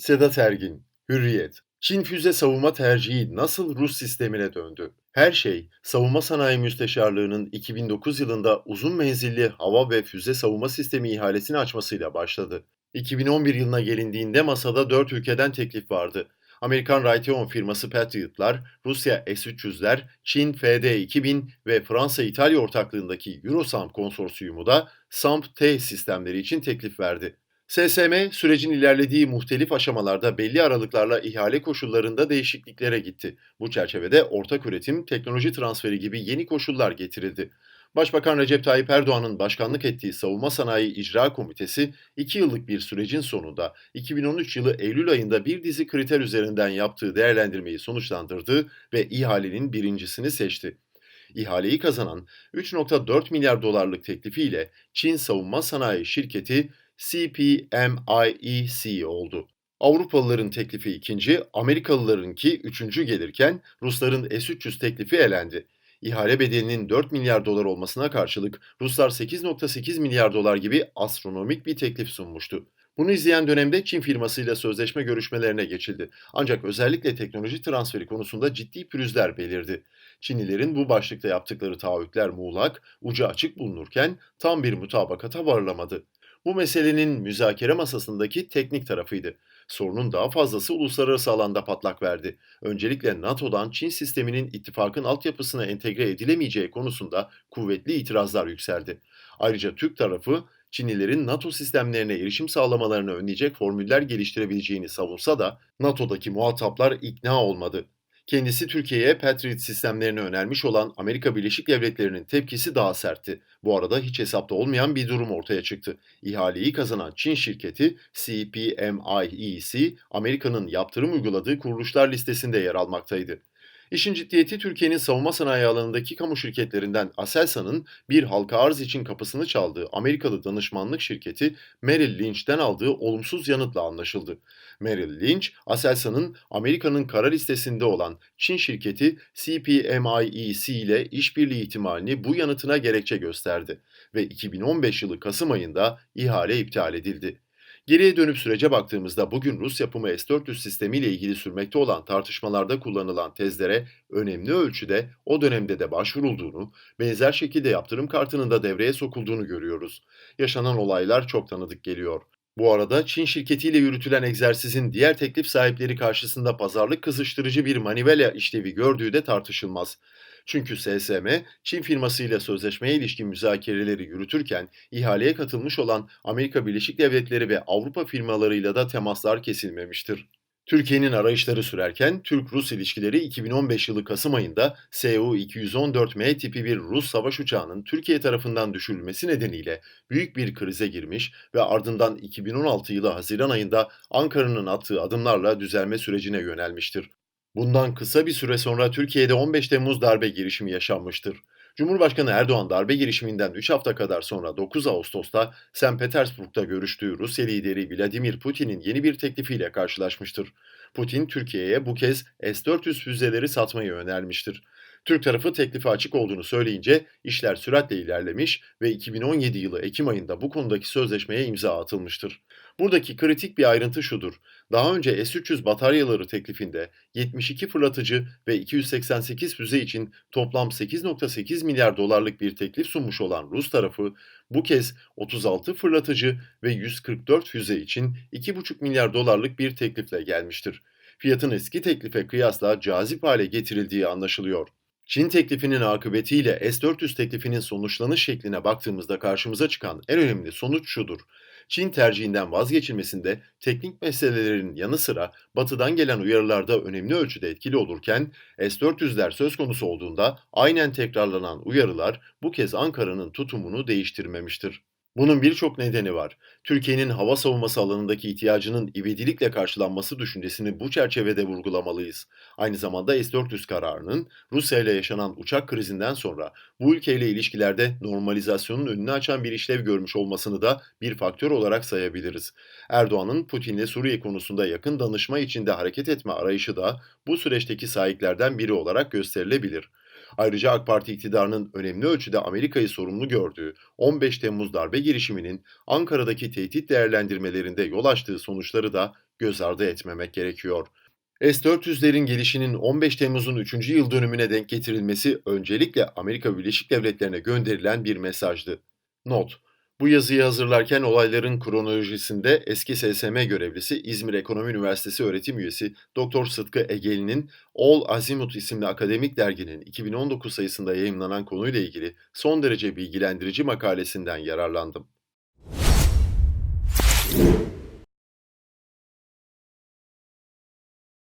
Sedat Ergin, Hürriyet. Çin füze savunma tercihi nasıl Rus sistemine döndü? Her şey, Savunma Sanayi Müsteşarlığı'nın 2009 yılında uzun menzilli hava ve füze savunma sistemi ihalesini açmasıyla başladı. 2011 yılına gelindiğinde masada 4 ülkeden teklif vardı. Amerikan Raytheon firması Patriot'lar, Rusya S-300'ler, Çin FD-2000 ve Fransa-İtalya ortaklığındaki Eurosam konsorsiyumu da SAMP-T sistemleri için teklif verdi. SSM sürecin ilerlediği muhtelif aşamalarda belli aralıklarla ihale koşullarında değişikliklere gitti. Bu çerçevede ortak üretim, teknoloji transferi gibi yeni koşullar getirildi. Başbakan Recep Tayyip Erdoğan'ın başkanlık ettiği Savunma Sanayi İcra Komitesi 2 yıllık bir sürecin sonunda 2013 yılı Eylül ayında bir dizi kriter üzerinden yaptığı değerlendirmeyi sonuçlandırdı ve ihalenin birincisini seçti. İhaleyi kazanan 3.4 milyar dolarlık teklifiyle Çin Savunma Sanayi Şirketi CPMIEC oldu. Avrupalıların teklifi ikinci, Amerikalılarınki üçüncü gelirken Rusların S-300 teklifi elendi. İhale bedelinin 4 milyar dolar olmasına karşılık Ruslar 8.8 milyar dolar gibi astronomik bir teklif sunmuştu. Bunu izleyen dönemde Çin firmasıyla sözleşme görüşmelerine geçildi. Ancak özellikle teknoloji transferi konusunda ciddi pürüzler belirdi. Çinlilerin bu başlıkta yaptıkları taahhütler muğlak, ucu açık bulunurken tam bir mutabakata varılamadı. Bu meselenin müzakere masasındaki teknik tarafıydı. Sorunun daha fazlası uluslararası alanda patlak verdi. Öncelikle NATO'dan Çin sisteminin ittifakın altyapısına entegre edilemeyeceği konusunda kuvvetli itirazlar yükseldi. Ayrıca Türk tarafı Çinlilerin NATO sistemlerine erişim sağlamalarını önleyecek formüller geliştirebileceğini savunsa da NATO'daki muhataplar ikna olmadı. Kendisi Türkiye'ye Patriot sistemlerini önermiş olan Amerika Birleşik Devletleri'nin tepkisi daha sertti. Bu arada hiç hesapta olmayan bir durum ortaya çıktı. İhaleyi kazanan Çin şirketi CPMIEC, Amerika'nın yaptırım uyguladığı kuruluşlar listesinde yer almaktaydı. İşin ciddiyeti Türkiye'nin savunma sanayi alanındaki kamu şirketlerinden Aselsan'ın bir halka arz için kapısını çaldığı Amerikalı danışmanlık şirketi Merrill Lynch'ten aldığı olumsuz yanıtla anlaşıldı. Merrill Lynch, Aselsan'ın Amerika'nın kara listesinde olan Çin şirketi CPMIEC ile işbirliği ihtimalini bu yanıtına gerekçe gösterdi ve 2015 yılı Kasım ayında ihale iptal edildi. Geriye dönüp sürece baktığımızda bugün Rus yapımı S-400 sistemiyle ilgili sürmekte olan tartışmalarda kullanılan tezlere önemli ölçüde o dönemde de başvurulduğunu, benzer şekilde yaptırım kartının da devreye sokulduğunu görüyoruz. Yaşanan olaylar çok tanıdık geliyor. Bu arada Çin şirketiyle yürütülen egzersizin diğer teklif sahipleri karşısında pazarlık kızıştırıcı bir manivela işlevi gördüğü de tartışılmaz. Çünkü SSM, Çin firmasıyla sözleşmeye ilişkin müzakereleri yürütürken ihaleye katılmış olan Amerika Birleşik Devletleri ve Avrupa firmalarıyla da temaslar kesilmemiştir. Türkiye'nin arayışları sürerken Türk-Rus ilişkileri 2015 yılı Kasım ayında Su-214M tipi bir Rus savaş uçağının Türkiye tarafından düşürülmesi nedeniyle büyük bir krize girmiş ve ardından 2016 yılı Haziran ayında Ankara'nın attığı adımlarla düzelme sürecine yönelmiştir. Bundan kısa bir süre sonra Türkiye'de 15 Temmuz darbe girişimi yaşanmıştır. Cumhurbaşkanı Erdoğan darbe girişiminden 3 hafta kadar sonra 9 Ağustos'ta St. Petersburg'da görüştüğü Rusya lideri Vladimir Putin'in yeni bir teklifiyle karşılaşmıştır. Putin, Türkiye'ye bu kez S-400 füzeleri satmayı önermiştir. Türk tarafı teklifi açık olduğunu söyleyince işler süratle ilerlemiş ve 2017 yılı Ekim ayında bu konudaki sözleşmeye imza atılmıştır. Buradaki kritik bir ayrıntı şudur. Daha önce S-300 bataryaları teklifinde 72 fırlatıcı ve 288 füze için toplam 8.8 milyar dolarlık bir teklif sunmuş olan Rus tarafı bu kez 36 fırlatıcı ve 144 füze için 2,5 milyar dolarlık bir teklifle gelmiştir. Fiyatın eski teklife kıyasla cazip hale getirildiği anlaşılıyor. Çin teklifinin akıbetiyle S-400 teklifinin sonuçlanış şekline baktığımızda karşımıza çıkan en önemli sonuç şudur. Çin tercihinden vazgeçilmesinde teknik meselelerin yanı sıra batıdan gelen uyarılarda önemli ölçüde etkili olurken S-400'ler söz konusu olduğunda aynen tekrarlanan uyarılar bu kez Ankara'nın tutumunu değiştirmemiştir. Bunun birçok nedeni var. Türkiye'nin hava savunması alanındaki ihtiyacının ivedilikle karşılanması düşüncesini bu çerçevede vurgulamalıyız. Aynı zamanda S-400 kararının Rusya ile yaşanan uçak krizinden sonra bu ülkeyle ilişkilerde normalizasyonun önünü açan bir işlev görmüş olmasını da bir faktör olarak sayabiliriz. Erdoğan'ın Putin'le Suriye konusunda yakın danışma içinde hareket etme arayışı da bu süreçteki sahiplerden biri olarak gösterilebilir. Ayrıca AK Parti iktidarının önemli ölçüde Amerika'yı sorumlu gördüğü 15 Temmuz darbe girişiminin Ankara'daki tehdit değerlendirmelerinde yol açtığı sonuçları da göz ardı etmemek gerekiyor. S-400'lerin gelişinin 15 Temmuz'un 3. yıl dönümüne denk getirilmesi öncelikle Amerika Birleşik Devletleri'ne gönderilen bir mesajdı. Not bu yazıyı hazırlarken olayların kronolojisinde eski SSM görevlisi İzmir Ekonomi Üniversitesi öğretim üyesi Dr. Sıtkı Egeli'nin All Azimut isimli akademik derginin 2019 sayısında yayımlanan konuyla ilgili son derece bilgilendirici makalesinden yararlandım.